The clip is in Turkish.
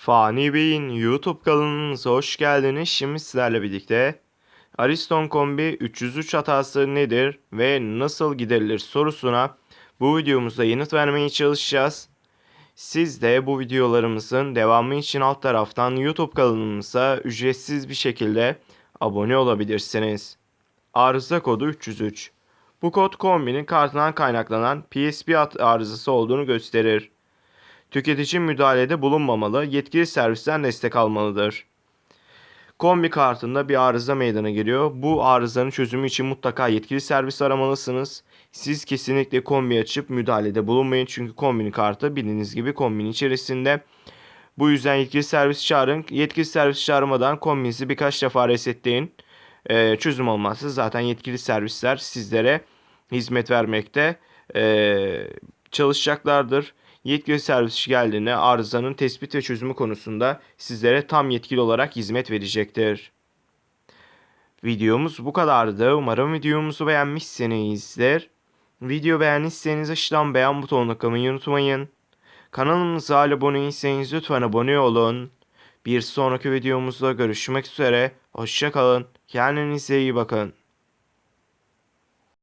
Fani Bey'in YouTube kanalınıza hoş geldiniz. Şimdi sizlerle birlikte Ariston Kombi 303 hatası nedir ve nasıl giderilir sorusuna bu videomuzda yanıt vermeye çalışacağız. Siz de bu videolarımızın devamı için alt taraftan YouTube kanalımıza ücretsiz bir şekilde abone olabilirsiniz. Arıza kodu 303. Bu kod kombinin kartından kaynaklanan PSP arızası olduğunu gösterir. Tüketici müdahalede bulunmamalı, yetkili servisten destek almalıdır. Kombi kartında bir arıza meydana geliyor. Bu arızanın çözümü için mutlaka yetkili servis aramalısınız. Siz kesinlikle kombi açıp müdahalede bulunmayın çünkü kombinin kartı bildiğiniz gibi kombinin içerisinde. Bu yüzden yetkili servis çağırın. Yetkili servis çağırmadan kombinizi birkaç defa resetleyin. Ee, çözüm olmazsa zaten yetkili servisler sizlere hizmet vermekte ee, çalışacaklardır. Yetkili servis geldiğinde arızanın tespit ve çözümü konusunda sizlere tam yetkili olarak hizmet verecektir. Videomuz bu kadardı. Umarım videomuzu beğenmişsinizdir. Video beğendiyseniz aşağıdan beğen butonuna kılmayı unutmayın. Kanalımıza abone değilseniz lütfen abone olun. Bir sonraki videomuzda görüşmek üzere. Hoşçakalın. Kendinize iyi bakın.